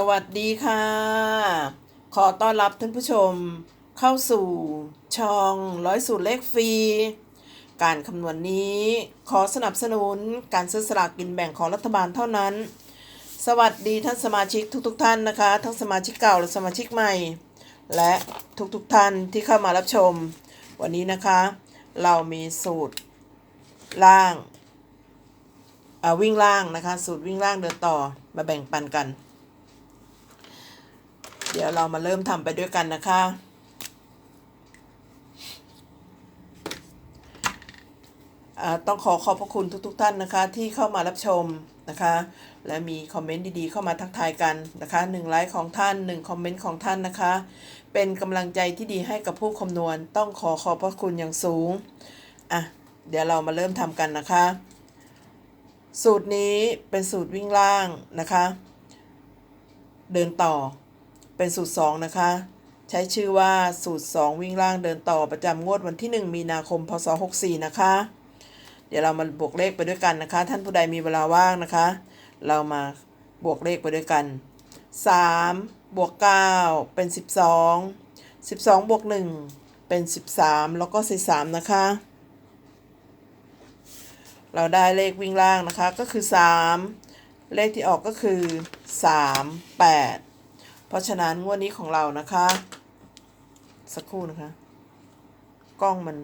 สวัสดีค่ะ ขอต้อนรับท่านผู้ชม เข้าสู่ช่องร้อยสูตรเลขฟรี การคำนวณนี้ขอสนับสนุนการซื้อสลากกินแบ่งของรัฐบาลเท่านั้น สวัสดีท่านสมาชิกทุกๆทท่านนะคะ ทั้งสมาชิกเก่าและสมาชิกใหม่ และทุกๆทท่านที่เข้ามารับชม วันนี้นะคะ เรามีสูตรล่างวิ่งล่างนะคะ สูตรวิ่งล่างเดินต่อมาแบ่งปันกัน เดี๋ยวเรามาเริ่มทำไปด้วยกันนะคะ ต้องขอขอบพระคุณทุกๆทท่านนะคะ ที่เข้ามารับชมนะคะ และมีคอมเมนต์ดีๆเข้ามาทักทายกันนะคะหนึ่งไลค์ของท่านหนึ่งคอมเมนต์ของท่านนะคะ เป็นกำลังใจที่ดีให้กับผู้คำนวณ ต้องขอขอบพระคุณอย่างสูงอะเดี๋ยวเรามาเริ่มทำกันนะคะ สูตรนี้เป็นสูตรวิ่งล่างนะคะ เดินต่อ เป็นสูตร 2 นะคะ ใช้ชื่อว่าสูตร 2 วิ่งล่างเดินต่อประจำงวดวันที่ 1 มีนาคม พศ 64 นะคะ เดี๋ยวเรามาบวกเลขไปด้วยกันนะคะ ท่านผู้ใดมีเวลาว่างนะคะ เรามาบวกเลขไปด้วยกัน 3 บวก 9 เป็น 12 12 บวก 1 เป็น 13 แล้วก็ 43 นะคะ เราได้เลขวิ่งล่างนะคะก็คือ 3 เลขที่ออกก็คือ 3 8 เพราะฉะนั้นงวดนี้ของเรานะคะ สักครู่นะคะ กล้องมัน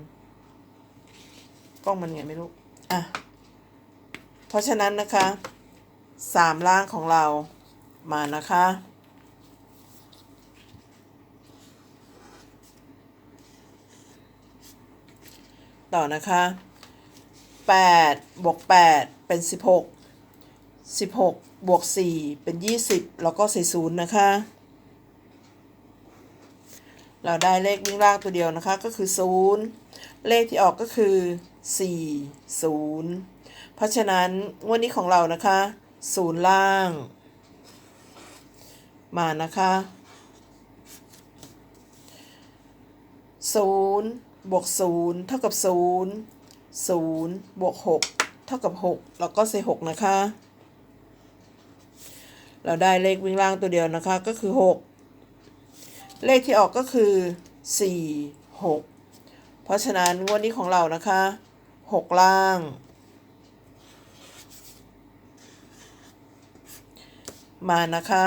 กล้องมันไงไม่รู้ อะ เพราะฉะนั้นนะคะสามล่างของเรามานะคะ ต่อนะคะ8บวก8เป็น 16 16 บวก 4 เป็น 20 แล้วก็ใส่ศูนย์นะคะ เราได้เลขวิ่งล่างตัวเดียวนะคะก็คือ 0 เลขที่ออกก็คือ 4 0 เพราะฉะนั้นงวดนี้ของเรานะคะ 0 ล่าง มานะคะ 0 บวก 0 เท่ากับ 0 0 บวก 6 เท่ากับ 6 แล้วก็ใส่ 6 นะคะ เราได้เลขวิ่งล่างตัวเดียวนะคะก็คือ 6 เลขที่ออกก็คือ 4 6 เพราะฉะนั้นงวดนี้ของเรานะคะ 6 ล่าง มานะคะ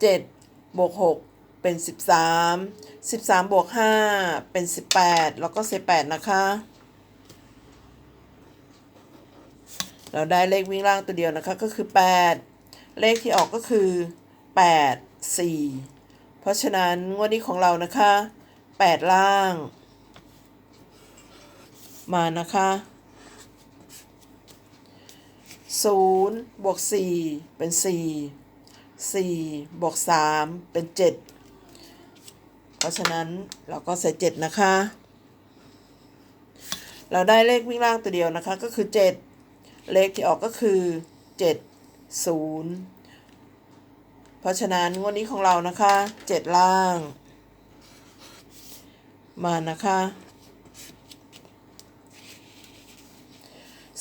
7 บวก 6 เป็น 13 13 บวก 5 เป็น 18 แล้วก็เศษ8นะคะ เราได้เลขวิ่งล่างตัวเดียวนะคะก็คือ 8 เลขที่ออกก็คือ 8 4 เพราะฉะนั้นงวดนี้ของเรานะคะ 8 ล่าง มานะคะ0บวก4เป็น 4 4บวก3เป็น 7 เพราะฉะนั้นเราก็ใส่ 7 นะคะ เราได้เลขวิ่งล่างตัวเดียวนะคะก็คือ 7 เลขที่ออกก็คือ 7 0 เพราะฉะนั้นงวดนี้ของเรานะคะ7ล่าง มานะคะ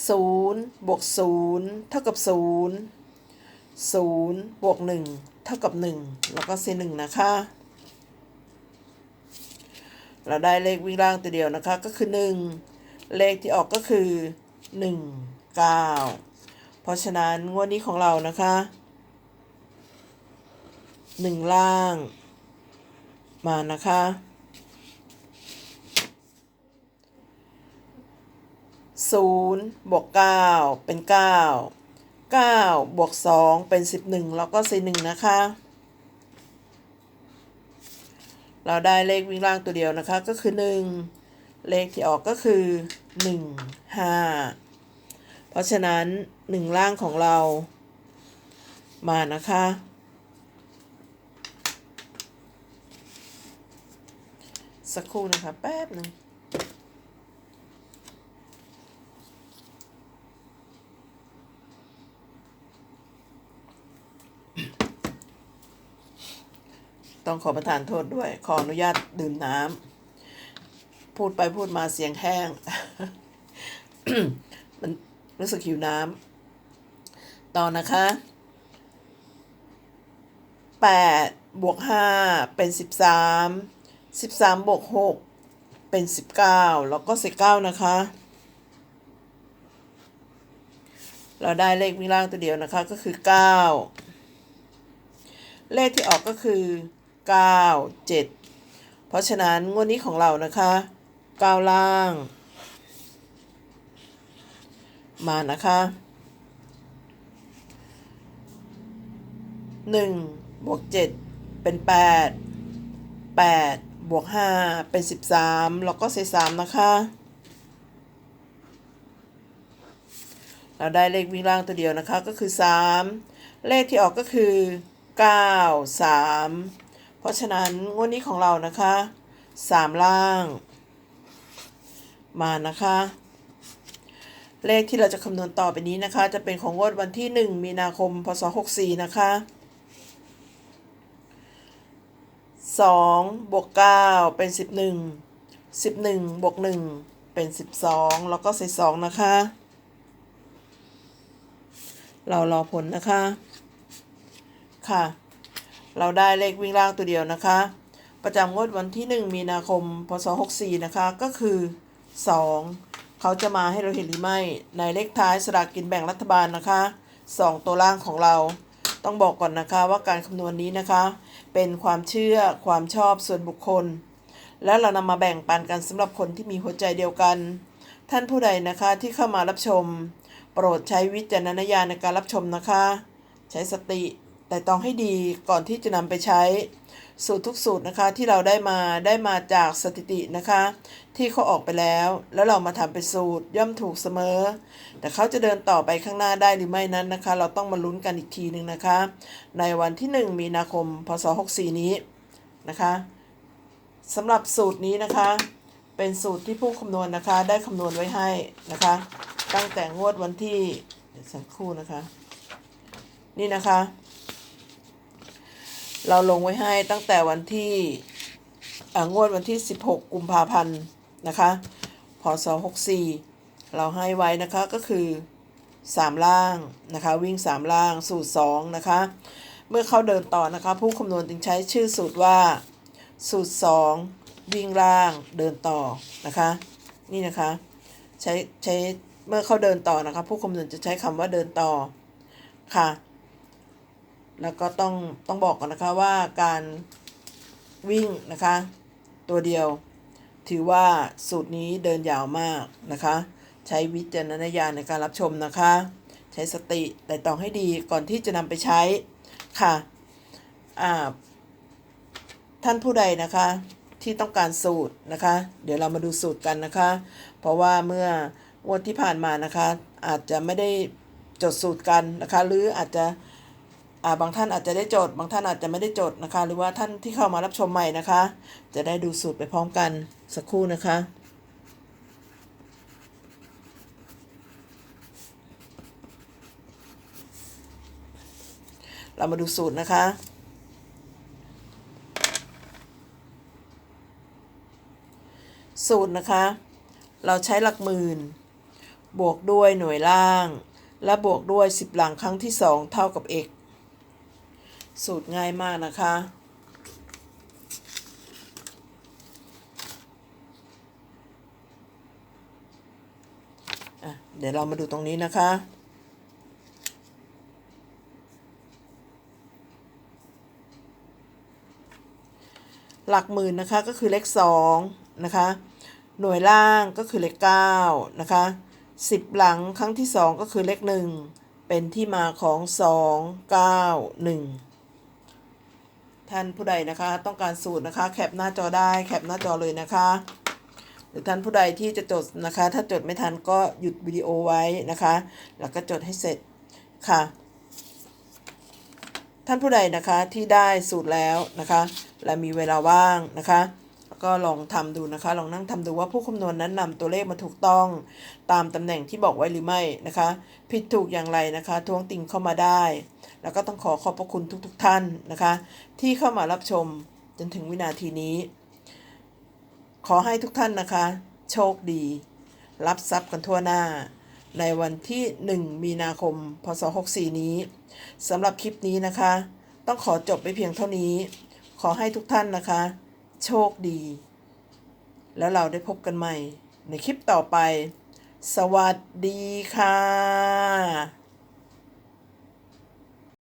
0บวก0เท่ากับ0 0บวก1เท่ากับ1แล้วก็เซ1นะคะ เราได้เลขวิ่งล่างตัวเดียวนะคะก็คือ1เลขที่ออกก็คือ1 9เพราะฉะนั้นงวดนี้ของเรานะคะ 1ล่าง มานะคะ ศูนย์บวกเก้าเป็นเก้าเก้าบวกสองเป็นสิบหนึ่งแล้วก็สี่หนึ่งนะคะ เราได้เลขวิ่งล่างตัวเดียวนะคะก็คือหนึ่งเลขที่ออกก็คือหนึ่งห้าเพราะฉะนั้นหนึ่งล่างของเรามานะคะ สักครู่นะคะแป๊บหนึ่งต้องขอประทานโทษด้วย ขออนุญาตดื่มน้ำ พูดไปพูดมาเสียงแห้ง มันรู้สึกหิวน้ำ ต่อนะคะ8บวก5เป็น 13 13บวก6เป็น 19 แล้วก็เศษ9นะคะ เราได้เลขวิ่งล่างตัวเดียวนะคะ ก็คือ 9 เลขที่ออกก็คือ 9 7 เพราะฉะนั้นงวดนี้ของเรานะคะ 9 ล่าง มานะคะหนึ่งบวกเจ็ดเป็นแปดแปด บวกห้าเป็นสิบสามแล้วก็เศษสามนะคะ เราได้เลขวิ่งล่างตัวเดียวนะคะก็คือสามเลขที่ออกก็คือเก้าสามเพราะฉะนั้นงวดนี้ของเรานะคะสามล่าง มานะคะ เลขที่เราจะคำนวณต่อไปนี้นะคะ จะเป็นของงวดวันที่ 1 มีนาคม พศ 64 นะคะ 2บวก9เป็น 11 11บวก1เป็น 12 แล้วก็เศษ2นะคะ เรารอผลนะคะ ค่ะ เราได้เลขวิ่งล่างตัวเดียวนะคะ ประจำงวดวันที่ 1 มีนาคม พศ 64 นะคะ ก็คือ 2 เขาจะมาให้เราเห็นหรือไม่ ในเลขท้ายสลากกินแบ่งรัฐบาลนะคะ 2 ตัวล่างของเรา ต้องบอกก่อนนะคะว่าการคำนวณนี้นะคะ เป็นความเชื่อความชอบส่วนบุคคล และเรานำมาแบ่งปันกันสำหรับคนที่มีหัวใจเดียวกัน ท่านผู้ใดนะคะที่เข้ามารับชม โปรดใช้วิจารณญาณในการรับชมนะคะ ใช้สติ แต่ต้องให้ดีก่อนที่จะนำไปใช้ สูตรทุกสูตรนะคะที่เราได้มาได้มาจากสถิตินะคะ ที่เขาออกไปแล้ว แล้วเรามาทำเป็นสูตรย่อมถูกเสมอ แต่เขาจะเดินต่อไปข้างหน้าได้หรือไม่นั้นนะคะ เราต้องมาลุ้นกันอีกทีหนึ่งนะคะ ในวันที่ 1 มีนาคม พศ 64 นี้นะคะสำหรับสูตรนี้นะคะ เป็นสูตรที่ผู้คำนวณนะคะ ได้คำนวณไว้ให้นะคะ ตั้งแต่งวดวันที่เดี๋ยวสักครู่นะคะ นี่นะคะ เราลงไว้ให้ตั้งแต่วันที่งวดวันที่ 16 กุมภาพันธ์นะคะพศ64 เราให้ไว้นะคะก็คือ 3 ล่างนะคะวิ่ง 3 ล่างสูตร 2 นะคะ เมื่อเขาเดินต่อนะคะ ผู้คำนวณจึงใช้ชื่อสูตรว่า สูตร 2 วิ่งล่างเดินต่อนะคะนี่นะคะใช้ใช้เมื่อเขาเดินต่อนะคะ ผู้คำนวณจะใช้คำว่าเดินต่อค่ะ แล้วก็ต้องต้องบอกก่อนนะคะว่าการวิ่งนะคะ ตัวเดียว ถือว่าสูตรนี้เดินยาวมากนะคะ ใช้วิจารณญาณในการรับชมนะคะ ใช้สติแต่ต้องให้ดีก่อนที่จะนำไปใช้ค่ะอ่าท่านผู้ใดนะคะที่ต้องการสูตรนะคะ เดี๋ยวเรามาดูสูตรกันนะคะ เพราะว่าเมื่องวดที่ผ่านมานะคะ อาจจะไม่ได้จดสูตรกันนะคะ หรืออาจจะ บางท่านอาจจะได้จด บางท่านอาจจะไม่ได้จดนะคะ หรือว่าท่านที่เข้ามารับชมใหม่นะคะ จะได้ดูสูตรไปพร้อมกันสักครู่นะคะเรามาดูสูตรนะคะ สูตรนะคะ เราใช้หลักหมื่น บวกด้วยหน่วยล่าง และบวกด้วย 10 หลังครั้งที่ 2 เท่ากับ x สูตรง่ายมากนะคะ เดี๋ยวเรามาดูตรงนี้นะคะหลักหมื่นนะคะก็คือเลข2นะคะหน่วยล่างก็คือเลข9นะคะ10 หลังครั้งที่ 2 ก็คือเลข 1 เป็นที่มาของ 2 9 1 ท่านผู้ใดนะคะ ต้องการสูตรนะคะแคปหน้าจอได้แคปหน้าจอเลยนะคะ หรือท่านผู้ใดที่จะจดนะคะ ถ้าจดไม่ทันก็หยุดวิดีโอไว้นะคะ แล้วก็จดให้เสร็จค่ะ ท่านผู้ใดนะคะที่ได้สูตรแล้วนะคะ และมีเวลาว่างนะคะ ก็ลองทำดูนะคะ ลองนั่งทำดูว่าผู้คำนวณนั้นนำตัวเลขมาถูกต้อง ตามตำแหน่งที่บอกไว้หรือไม่นะคะ ผิดถูกอย่างไรนะคะ ท้วงติงเข้ามาได้ แล้วก็ต้องขอขอบพระคุณทุกๆทท่านนะคะ ที่เข้ามารับชมจนถึงวินาทีนี้ ขอให้ทุกท่านนะคะ โชคดี รับทรัพย์กันทั่วหน้า ในวันที่ 1 มีนาคม พศ 64 นี้สำหรับคลิปนี้นะคะ ต้องขอจบไปเพียงเท่านี้ ขอให้ทุกท่านนะคะ โชคดี แล้วเราได้พบกันใหม่ในคลิปต่อไป สวัสดีค่ะ